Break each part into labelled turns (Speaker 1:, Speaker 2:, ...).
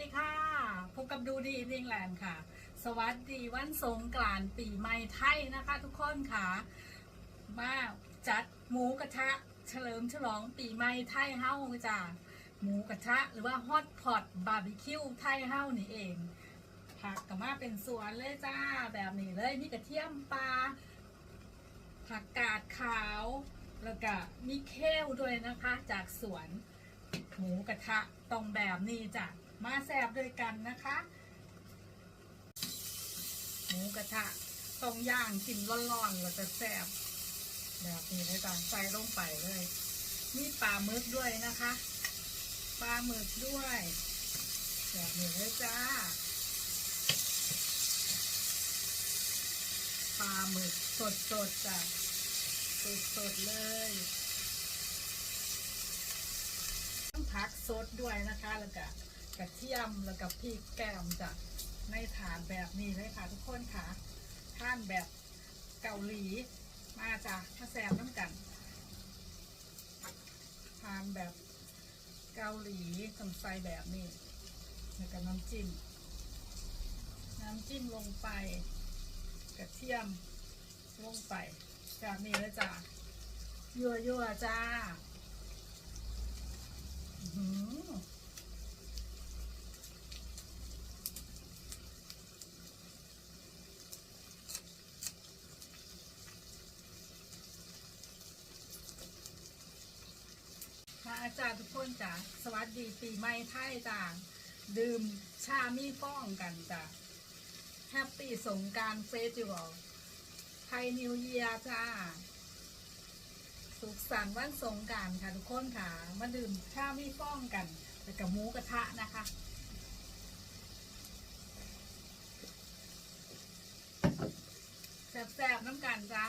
Speaker 1: วัสดีค่ะพบกับดูดีอินงแลนด์ค่ะ สวัสดีวันสงกรานต์ปีใหม่ไทยนะคะทุกคนค่ะ มาจัดหมูกระทะเฉลิมฉลองปีใหม่ไทยเฮ้าจ้าหมูกระทะหรือว่าฮอตพอตบาร์บีคิวไทยเฮ้านี่เองผักก็มาเป็นสวนเลยจ้าแบบนี้เลยมีกระเทียมปลาผักกาดขาว แล้วก็มีเคลด้วยนะคะจากสวนหมูกระทะตรงแบบนี้จ้ะ มาแซบด้วยกันนะคะ หมูกระทะตรงย่างกินร้อนๆเราจะแซบแบบนี้เลยจ้ะใส่ลงไปเลย มีปลาหมึกด้วยนะคะ ปลาหมึกด้วย แบบนี้เลยจ้าปลาหมึกสดๆจ้ะสดๆเลยต้องผักสดด้วยนะคะแล้วก็ กระเทียมแล้วก็พริกแกมจากในถาดแบบนี้เลยค่ะทุกคนค่ะท่านแบบเกาหลีมาจากมาแซมน้ำกันทานแบบเกาหลีต้องใส่แบบนี้แล้วก็น้ำจิ้มน้ำจิ้มลงไป กระเทียมลงไปแบบนี้เลยจ้ายั่วๆจ้า อาจารย์ทุกคนจ้ะสวัสดีปีใหม่ไทยจ้ะดื่มชามีฟ้องกันจ้ะแฮปปี้สงการเฟสติวัลไทยนิวเยียร์จ้า สุขสันต์วันสงการค่ะทุกคนค่ะ มาดื่มชามีฟ้องกันแล้วกับหมูกระทะนะคะแซ่บๆน้ำกันจ้า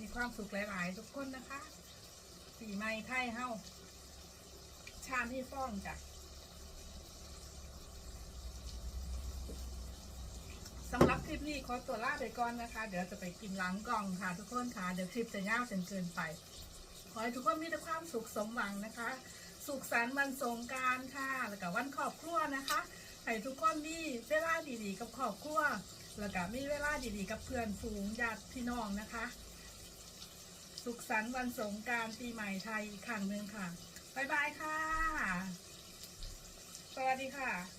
Speaker 1: มีความสุขหลาย ๆ ทุกคนนะคะปีใหม่ไทยเฮาชาที่ฟ้องจ้ะสำหรับคลิปนี้ขอตัวลาไปก่อนนะคะ เดี๋ยวจะไปกินหล้างกล่องค่ะทุกคนค่ะ เดี๋ยวคลิปจะยาวจนเกินไป ขอให้ทุกคนมีแต่ความสุขสมหวังนะคะ สุขสันต์วันสงการค่ะ แล้วก็วันครอบครัวนะคะให้ทุกคนมีเวลาดี ๆ กับครอบครัวแล้วก็มีเวลาดี ๆ กับเพื่อนฝูงญาติพี่น้องนะคะ สุขสันต์วันสงกรารปีใหม่ไทยอีกครั้งหนึ่งค่ะ บ๊ายบายค่ะ สวัสดีค่ะ